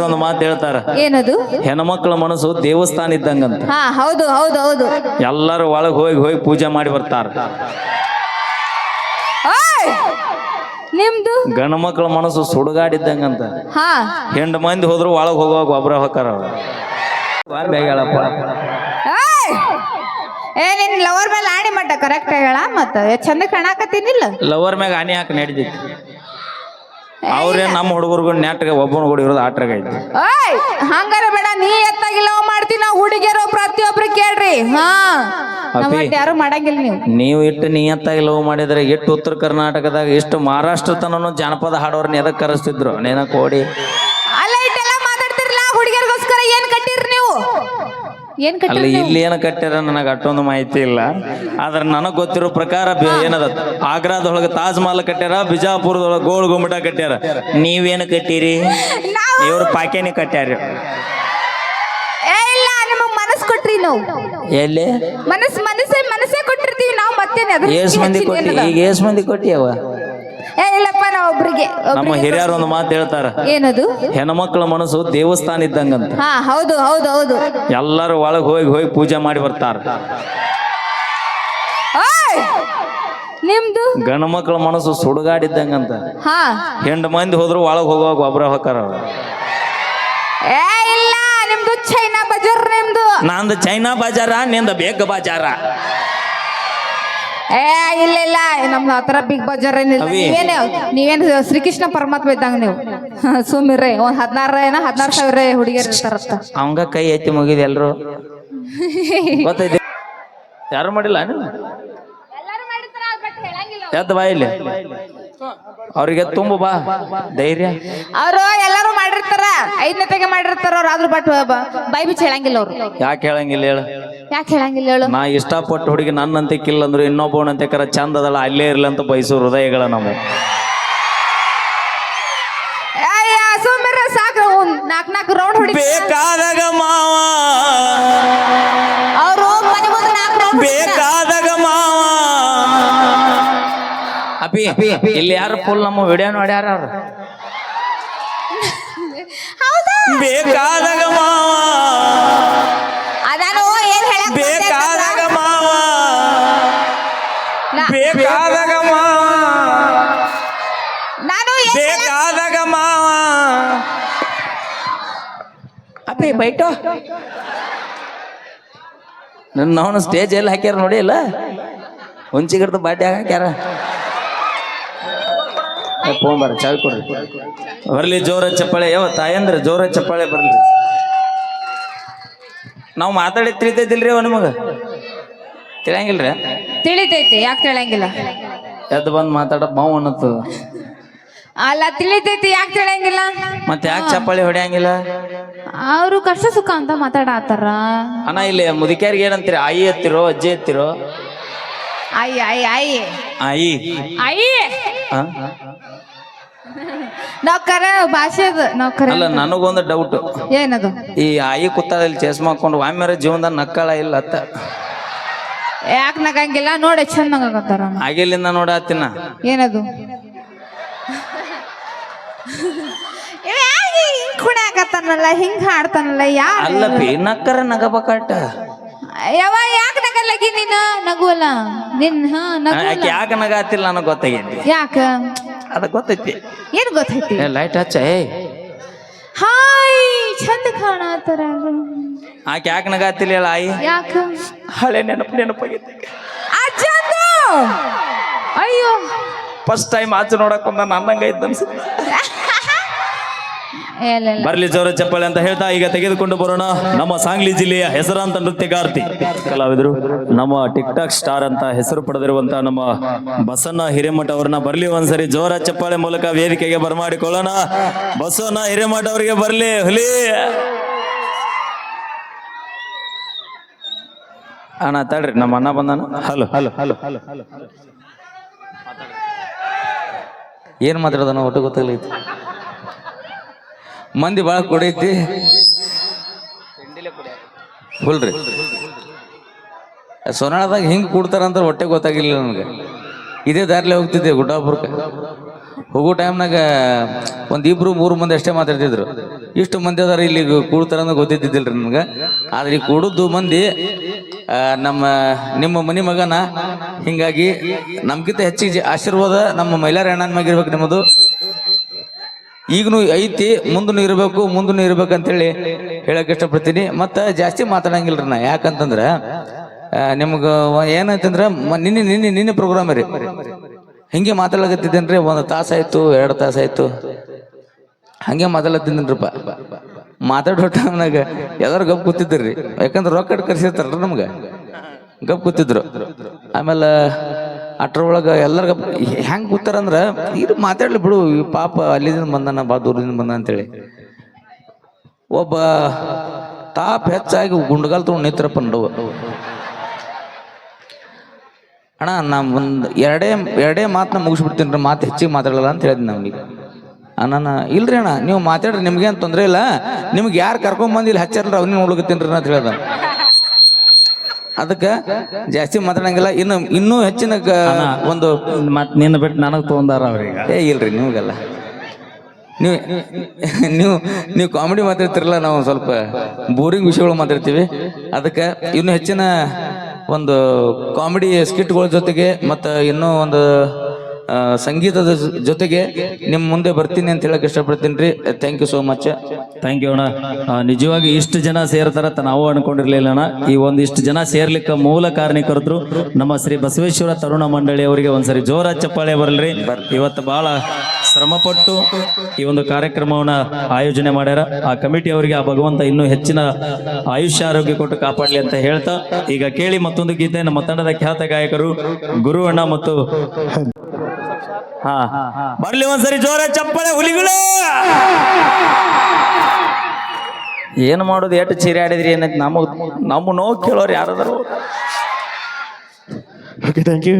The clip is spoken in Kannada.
ಒಂದು ಮಾತು ಹೇಳ್ತಾರ? ಏನದು? ಹೆಣ್ಮಕ್ಳ ಮನಸ್ಸು ದೇವಸ್ಥಾನ ಇದ್ದಂಗಂತ. ಹಾ ಹೌದು ಹೌದು ಹೌದು. ಎಲ್ಲರೂ ಒಳಗ್ ಹೋಗಿ ಹೋಗಿ ಪೂಜೆ ಮಾಡಿ ಬರ್ತಾರ. ಓಯ್! ನಿಮ್ದು? ಗಂಡ ಮಕ್ಕಳ ಮನಸ್ಸು ಸುಡುಗಾಡಿದ್ದಂಗಂತ. ಹಾ. ಹೆಂಡ ಮಂದಿ ಹೋದ್ರು ಒಳಗ್ ಹೋಗುವಾಗ ಒಬ್ರ ಹೊಕ್ಕಾರ ಅವ್ರು. ಹೇಳಪ್ಪ! ಏ ನಿನ್ ಲವರ್ ಮೇಲೆ ಆಣಿ ಮಟ್ಟ ಕರೆಕ್ಟ್ ಹೇಳ ಮತ್ತ. ಚಂದ ಕಾಣಾಕತ್ತೀನಿಲ್ಲ? ಲವರ್ ಮ್ಯಾಗ ಆನಿ ಹಾಕಿ ನಡಿದೈತಿ ಅವ್ರೇ ನಮ್ಮ ಹುಡುಗರ್ಗು ನೆಟ್ ಒಬ್ಬನ ಕೂಡ ಇರೋದು ಆಟ್ರಾಗ ಐತಿ ಓಯ್ ಹಂಗಾರ ಬೇಡ ನೀ ಎತ್ತಾಗಿ ಲವ್ ಮಾಡ್ತೀನಿ ನಾವು ಹುಡುಗಿಯರು ಪ್ರತಿಯೊಬ್ರು ಕೇಳ್ರಿ. ಹಾ. ನಮ್ಮ ಅಪ್ಪಿ. ಯಾರು ಮಾಡಂಗಿಲ್ಲ ನೀವು. ನೀವು ಇಟ್ಟು ಎತ್ತಾಗಿ ಲವ್ ಮಾಡಿದ್ರೆ ಎಷ್ಟು ಉತ್ತರ ಕರ್ನಾಟಕದಾಗ ಇಷ್ಟು ಮಹಾರಾಷ್ಟ್ರ ತನನು ಜಾನಪದ ಹಾಡೋರ್ನ ಎದಕ್ ಕರೆಸ್ತಿದ್ರು? ನೇನ ಕೋಡಿ ಅಲ್ಲ ಇಟ್ಟೆಲ್ಲ ಮಾತಾಡ್ತಿರಲ್ಲ ಹುಡುಗಿಯರಿಗೋಸ್ಕರ ಏನ್ ಕಟ್ಟಿರಿ ನೀವು ಏನ್ ಅಲ್ಲಿ ಕಟ್ಟಿರಿ ನೀವು? ಇಲ್ಲಿ ಏನು ಕಟ್ಟ್ಯಾರ ನನಗೆ ಅಷ್ಟೊಂದು ಮಾಹಿತಿ ಇಲ್ಲ. ಆದ್ರೆ ನನಗೆ ಗೊತ್ತಿರೋ ಪ್ರಕಾರ ಬಿ- ಏನದ? ಆಗ್ರಾದೊಳಗೆ ತಾಜ್ ಮಹಲ್ ಕಟ್ಟ್ಯಾರ ಬಿಜಾಪುರದೊಳಗೆ ಗೋಲ್ ಗುಮ್ಮಟ ಕಟ್ಟ್ಯಾರ ನೀವೇನು ಕಟ್ಟಿರಿ? ನಾವು ಇವ್ರು ಪಾಕೇನಿ ಕಟ್ಟ್ಯಾರ ಏ ಇಲ್ಲ ನಿಮಗ್ ಮನಸ್ ಕೊಟ್ರಿ ನಾವು. ಎಲ್ಲಿ? ಮನಸ್ ಮನಸ್ಸೇ ಮನಸ್ಸೇ ಕೊಟ್ಟಿರ್ತೀವಿ ನಾವು ಮತ್ತೇನೆ ಅದ್ರ ಏಸ್ ಮಂದಿ ಕೊಟ್ಟಿ ಈಗ ಏಸ್ ಮಂದಿ ಕೊಟ್ಟಿಯವ? ಏ ನಾವು ಒಬ್ರಿಗೆ ನಮ್ಮ ಹಿರಿಯರು ಒಂದು ಮಾತು ಹೇಳ್ತಾರ. ಏನದು? ಹೆಣ್ಮಕ್ಳ ಮನಸ್ಸು ದೇವಸ್ಥಾನ ಇದ್ದಂಗಂತ. ಹಾ ಹೌದು ಹೌದು ಹೌದು. ಎಲ್ಲರೂ ಒಳಗೆ ಹೋಗಿ ಹೋಗಿ ಪೂಜೆ ಮಾಡಿ ಬರ್ತಾರ! ನಿಮ್ದು? ಗಂಡ ಮಕ್ಕಳ ಮನಸ್ಸು ಸುಡುಗಾಡಿದ್ದಂಗಂತ. ಹಾ. ಹೆಂಡ ಮಂದಿ ಹೋದ್ರು ಒಳಗೆ ಹೋಗುವಾಗ ಒಬ್ರ ಹೋಗಾರ. ಏ ಇಲ್ಲ ನಿಮ್ದು ಚೈನಾ ಬಜಾರ್ ನಿಮ್ದು. ನಂದು ಚೈನಾ ಬಜಾರ ನಿಂದ ಬೇಗ ಬಾಜಾರ. ಏ ಇಲ್ಲ ಇಲ್ಲ. ನಮ್ದು ಆತರ ಬಿಗ್ ಬಜಾರ್ ಏನಿಲ್ಲ ಅವಿ. ನೀವೇನು ನೀವೇನು ಶ್ರೀಕೃಷ್ಣ ಪರಮಾತ್ಮ ಇದ್ದಂಗ ನೀವು. ಸುಮ್ಮಿರ್ರಿ ಒಂದ್ ಹದಿನಾರ ಏನ ಹದಿನಾರು ಸಾವಿರ ಹುಡುಗಿಯರ್ ಇರ್ತಾರತ್ತ. ಅವಂಗ ಕೈ ಎತ್ತಿ ಮುಗಿದ ಎಲ್ರು. ಗೊತ್ತೈತಿ? ಯಾರು ಮಾಡಿಲ್ಲ? ನೀವು ಎದ್ದು ಬಾ ಇಲ್ಲಿ ಅವ್ರಿಗೆ ತುಂಬು ಬಾ. ಧೈರ್ಯ. ಅವರು ಎಲ್ಲಾರು ಮಾಡಿರ್ತಾರ? ಐದನೇತೆಗೆ ಮಾಡಿರ್ತಾರ ಅವ್ರು ಆದ್ರೂ ಬಟ್ ಬೈ ಬಿಚ್ಚ ಹೇಳಂಗಿಲ್ಲ ಅವ್ರು. ಯಾಕೆ ಹೇಳಂಗಿಲ್ಲ ಹೇಳು? ಯಾಕೆ ಹೇಳಂಗಿಲ್ಲ ಹೇಳು? ನಾ ಇಷ್ಟಪಟ್ಟು ಹುಡುಗಿ ನನ್ನಂತೆ ಕಿಲ್ಲ ಅಂದ್ರೆ ಇನ್ನೊಬ್ಬವನಂತೆ ಕರ ಚಂದ ಅದಲ್ಲ ಅಲ್ಲೇ ಇರ್ಲಿ ಅಂತ ಬಯಸೋ ಹೃದಯಗಳ ನಾವು. ಸುಮ್ಮಿರ ಸಾಕು ನಾಕ್ ನಾಲ್ಕು ರೌಂಡ್ ಹೊಡಿ ಬೇಕಾದಾಗ ಮಾವ. ಅವರು ಮನೆ ಮುಂದೆ ನಾಲ್ಕು ರೌಂಡ್ ಬೇಕಾದಾಗ ಮಾವ. ಅಪಿ ಇಲ್ಲಿ ಯಾರು ಫುಲ್ ನಮ್ಮ ವಿಡಿಯೋ ನೋಡ್ಯಾರ ಅವ್ರು? ಬೇಕಾದಾಗ ಮಾವ. ಅದಾನು ಏನ್ ಬಂದೆ ಬೇಕಾದಾಗ ಮಾವ. ಬೇಕಾದಾಗ ಮಾವ. ನಾನು ಬೇಕಾದಾಗ ಮಾವ. ಅಪ್ಪಿ ಬೈಟೋ. ನನ್ನ ಅವನು ಸ್ಟೇಜ್ ಎಲ್ಲಿ ಹಾಕ್ಯಾರ ನೋಡಿ ಇಲ್ಲ ಹುಂಚಿಗಿಡ್ದು ಬಾಟಿ ಹಾಕ್ಯಾರ. ಹೋಗ್ಬಾರ ಚಾವಿ ಕೊಡ್ರಿ. ಬರಲಿ ಜೋರ ಚಪ್ಪಾಳೆ. ಯಾವ ತಾಯಂದ್ರೆ ಜೋರ ಚಪ್ಪಾಳೆ ಬರಲಿ. ನಾವು ಮಾತಾಡಿ ತಿಳಿತೈತಿಲ್ರಿ ಅವ ನಿಮಗ? ತಿಳಿಯಂಗಿಲ್ರಿ? ತಿಳಿತೈತಿ ಯಾಕೆ ತಿಳಿಯಂಗಿಲ್ಲ? ಎದ್ದು ಬಂದು ಮಾತಾಡ ಮಾವು ಅನ್ನತ್ತದ. ಅಲ್ಲ ತಿಳಿತೈತಿ ಯಾಕೆ ತಿಳಿಯಂಗಿಲ್ಲ? ಮತ್ತೆ ಯಾಕೆ ಚಪ್ಪಾಳಿ ಹೊಡೆಯಂಗಿಲ್ಲ? ಅವರು ಕಷ್ಟ ಸುಖ ಅಂತ ಮಾತಾಡತ್ತಾರ ಅಣ್ಣ ಇಲ್ಲಿ ಮುದುಕ್ಯಾರಿಗೆ ಏನಂತೀರಿ? ಆಯಿ ಎತ್ತಿರೋ ಅಜ್ಜಿ ಎತ್ತಿರೋ? ಆಯ್ ಆಯಿ ಆಯಿ ಆಯಿ ಆ? ನಾವ್ ಕರೆ ಭಾಷೆ ಅದು ನಾವ್ ಕರೆ ಅಲ್ಲ ನನಗೊಂದು ಡೌಟ್ ಏನದು? ಈ ಆಯಿ ಕುತ್ತಾದಲ್ಲಿ ಚಸ್ಮಾ ಹಾಕೊಂಡು ವಾಮ್ಯರ ಜೀವನದಾಗ ನಕ್ಕಳ ಇಲ್ಲ ಅತ್ತ. ಯಾಕೆ ನಗಂಗಿಲ್ಲ? ನೋಡಿ ಚಂದ ನಗತ್ತಾರ ಆಗಿಲ್ಲಿಂದ ನೋಡಾತಿನ ಏನದು? ಕುಣಾಕತ್ತಾನಲ್ಲ ಹಿಂಗ್ ಹಾಡ್ತಾನಲ್ಲ ಯಾ ಅಲ್ಲ ಪಿ ನಕ್ಕರ ನಗಬಕಾಟ ಯಾವ ಯಾಕೆ ನಗಲ್ಲಗಿ ನೀನು? ನಗುವಲ್ಲ. ನಿನ್ ಹಾ ನಗು ಯಾಕೆ ಯಾಕೆ ನಗಾತಿಲ್ಲ ನನಗೆ ಗೊತ್ತಾಗೈತಿ. ಯಾಕ? ಅದ ಗೊತ್ತೈತಿ. ಏನ್ ಗೊತ್ತೈತಿ? ಲೈಟ್ ಹಚ್ಚ ಏ. ಹಾಯ್ ಚಂದ ಕಾಣತರ. ಆಕೆ ಯಾಕೆ ನಗಾತಿಲ್ಲ ಆಯಿ? ಯಾಕ? ಹಳೆ ನೆನಪು ನೆನಪಾಗೈತಿ. ಅಜ್ಜಂದು ಅಯ್ಯೋ. ಫಸ್ಟ್ ಟೈಮ್ ಆಚೆ ನೋಡಕ್ ಬಂದ ನನ್ನಂಗ ಇದ್ದ ಅನ್ಸುತ್ತೆ. ಬರ್ಲಿ ಜೋರ ಚಪ್ಪಾಳೆ ಅಂತ ಹೇಳ್ತಾ ಈಗ ತೆಗೆದುಕೊಂಡು ಬರೋಣ. ನಮ್ಮ ಸಾಂಗ್ಲಿ ಜಿಲ್ಲೆಯ ಹೆಸರಾಂತ ನೃತ್ಯಗಾರ್ತಿ. ಕಲಾವಿದರು ನಮ್ಮ ಟಿಕ್ ಟಾಕ್ ಸ್ಟಾರ್ ಅಂತ ಹೆಸರು ಪಡೆದಿರುವಂತಹ ನಮ್ಮ ಬಸಣ್ಣ ಹಿರೇಮಠ ಅವ್ರನ್ನ ಬರ್ಲಿ ಒಂದ್ಸರಿ ಜೋರ ಚಪ್ಪಾಳೆ ಮೂಲಕ ವೇದಿಕೆಗೆ ಬರಮಾಡಿಕೊಳ್ಳೋಣ. ಬಸವಣ್ಣ ಹಿರೇಮಠ ಅವರಿಗೆ ಬರ್ಲಿ ಹುಲಿ. ಅಣ್ಣ ತಡ್ರಿ ನಮ್ಮ ಅಣ್ಣ ಬಂದಾನ? Hello. Hello hello hello hello. ಏನ್ ಒಟ್ಟು ಗೊತ್ತಾಗ್ಲೈತಿ? ಮಂದಿ ಭಾಳ ಕುಡೈತಿ. ಹುಲ್ರಿ ರೀ. ಸೋನಾಳದಾಗ ಹಿಂಗೆ ಕೂಡ್ತಾರಂತ ಹೊಟ್ಟೆ ಗೊತ್ತಾಗಿಲ್ಲ ನನಗೆ. ಇದೇ ದಾರಿಲೆ ಹೋಗ್ತಿದ್ದೆ ಗುಡ್ಡಾಪುರಕ್ಕೆ. ಹೋಗೋ ಟೈಮ್ನಾಗ ಒಂದು ಇಬ್ರು ಮೂರು ಮಂದಿ ಅಷ್ಟೇ ಮಾತಾಡ್ತಿದ್ರು. ಇಷ್ಟು ಮಂದಿ ಅದಾರ ಇಲ್ಲಿ ಕೂಡ್ತಾರ ಅನ್ನೋ ರೀ ನನಗೆ. ಆದ್ರೆ ಈ ಕೂಡುದು ಮಂದಿ ನಮ್ಮ ನಿಮ್ಮ ಮನಿ ಮಗನ ಹಿಂಗಾಗಿ ನಮ್ಗಿಂತ ಹೆಚ್ಚಿಗೆ ಆಶೀರ್ವಾದ ನಮ್ಮ ಮೈಲಾರ ಅಣ್ಣನ ಮ್ಯಾಗ ಇರ್ಬೇಕು ನಿಮ್ಮದು. ಈಗನು ಐತಿ ಮುಂದೂ ಇರಬೇಕು ಮುಂದೂ ಇರ್ಬೇಕು ಅಂತೇಳಿ ಹೇಳಕ್ ಇಷ್ಟಪಡ್ತೀನಿ. ಮತ್ತು ಜಾಸ್ತಿ ಮಾತಾಡಂಗಿಲ್ರಿ ನಾ. ಯಾಕಂತಂದ್ರೆ ನಿಮ್ಗೆ ಏನಂತಂದ್ರೆ ನಿನ್ನೆ ನಿನ್ನೆ ನಿನ್ನೆ ಪ್ರೋಗ್ರಾಮ್ ರೀ. ಹಿಂಗೆ ಮಾತಾಡಕತ್ತಿದ್ದೇನ್ರಿ, ಒಂದು ತಾಸಾಯ್ತು ಎರಡು ತಾಸಾಯ್ತು ಹಂಗೆ ಮಾತಾಡತ್ತಿದ್ದೀನ್ರಿಪ್ಪ ಮಾತಾಡೋ ಟೈಮ್ನಾಗ ಎಲ್ಲರೂ ಗಪ್ ಕೂತಿದ್ರಿ. ಯಾಕಂದ್ರೆ ರೊಕ್ಕ ಕರ್ಸಿರ್ತಾರ ನಮ್ಗೆ. ಗಪ್ ಕೂತಿದ್ರು. ಆಮೇಲೆ ಅಟ್ರೊಳಗೆ ಎಲ್ಲರ ಹೆಂಗ್ ಕೂತಾರಂದ್ರೆ ಇದು ಮಾತಾಡ್ಲಿ ಬಿಡು ಪಾಪ ಅಲ್ಲಿದಿಂದ ಬಂದಾನ, ಬಾ ದೂರದಿಂದ ಬಂದ ಅಂತೇಳಿ. ಒಬ್ಬ ತಾಪ್ ಹೆಚ್ಚಾಗಿ ಗುಂಡ್ಗಾಲ್ ತೊಗೊಂಡು ನಿಂತ್ರಪ್ಪ ನಡುವ ಅಣ್ಣ ನಾ ಒಂದು ಎರಡೇ ಎರಡೇ ಮಾತನ್ನ ಮುಗಿಸ್ಬಿಡ್ತೀನಿ ರೀ ಮಾತು ಹೆಚ್ಚಿಗೆ ಮಾತಾಡಲ್ಲ ಅಂತ ಹೇಳಿದ್ನಿ ನಮ್ಗೆ ಅಣ್ಣ ಇಲ್ರಿ ಅಣ್ಣ, ನೀವು ಮಾತಾಡ್ರಿ, ನಿಮ್ಗೇನು ತೊಂದರೆ ಇಲ್ಲ. ನಿಮ್ಗೆ ಯಾರು ಕರ್ಕೊಂಬಂದು ಇಲ್ಲಿ ಹಚ್ಚಾರಲ್ಲ ಅವ್ನಿಗೆ ನೋಡ್ಲಿಕ್ಕೆ ಅಂತ ಹೇಳ್ದ. ಅದಕ್ಕೆ ಜಾಸ್ತಿ ಮಾತಾಡಂಗಿಲ್ಲ. ಇನ್ನು ಇನ್ನೂ ಹೆಚ್ಚಿನ ಗ- ಒಂದು ಮತ್ ನಿನ್ನ ಬಿಟ್ಟು ನನಗೆ ತೊಗೊಂಡಾರ ಅವ್ರೀಗ ಏ ಇಲ್ರಿ ನಿಮಗೆಲ್ಲ ನೀವು ನೀವು ನೀವು ಕಾಮಿಡಿ ಮಾತಾಡ್ತಿರಲ್ಲ ನಾವು ಸ್ವಲ್ಪ ಬೋರಿಂಗ್ ವಿಷಯಗಳು ಮಾತಾಡ್ತೀವಿ. ಅದಕ್ಕೆ ಇನ್ನು ಹೆಚ್ಚಿನ ಒಂದು ಕಾಮಿಡಿ ಸ್ಕಿಟ್ಗಳ ಜೊತೆಗೆ ಮತ್ತು ಇನ್ನೂ ಒಂದು ಸಂಗೀತದ ಜೊತೆಗೆ ನಿಮ್ಮ ಮುಂದೆ ಬರ್ತೀನಿ ಅಂತ ಹೇಳಕ್ ಇಷ್ಟಪಡ್ತೀನಿ ರೀ. Thank you so much thank you ಅಣ್ಣ. ನಿಜವಾಗಿ ಇಷ್ಟು ಜನ ಸೇರ್ತಾರ ಅಂತ ನಾವು ಅನ್ಕೊಂಡಿರ್ಲಿಲ್ಲ ಅಣ್ಣ. ಈ ಒಂದಿಷ್ಟು ಜನ ಸೇರ್ಲಿಕ್ಕೆ ಮೂಲ ಕಾರಣೀಕರ್ತರು ನಮ್ಮ ಶ್ರೀ ಬಸವೇಶ್ವರ ತರುಣ ಮಂಡಳಿ ಅವರಿಗೆ ಒಂದ್ಸರಿ ಜೋರ ಚಪ್ಪಾಳೆ ಬರಲ್ರಿ. ಇವತ್ತು ಬಹಳ ಶ್ರಮಪಟ್ಟು ಈ ಒಂದು ಕಾರ್ಯಕ್ರಮವನ್ನ ಆಯೋಜನೆ ಮಾಡ್ಯಾರ. ಆ ಕಮಿಟಿ ಅವರಿಗೆ ಆ ಭಗವಂತ ಇನ್ನೂ ಹೆಚ್ಚಿನ ಆಯುಷ್ಯ, ಆರೋಗ್ಯ ಕೊಟ್ಟು ಕಾಪಾಡ್ಲಿ ಅಂತ ಹೇಳ್ತಾ, ಈಗ ಕೇಳಿ ಮತ್ತೊಂದು ಗೀತೆ. ನಮ್ಮ ತಂಡದ ಖ್ಯಾತ ಗಾಯಕರು ಗುರು ಅಣ್ಣ ಮತ್ತು ಹಾ. ಬರ್ಲಿ ಒಂದ್ಸರಿ ಜೋರ ಚಪ್ಪಳೆ ಹುಲಿಗಳು. ಏನು ಮಾಡೋದು ಎಷ್ಟು ಚೀರಾಡಿದ್ರಿ ಆಡಿದ್ರಿ ನಮಗ್ ನಮ್ಮ ನೋವು ಕೇಳೋರು ಯಾರಾದರೂ? Okay thank you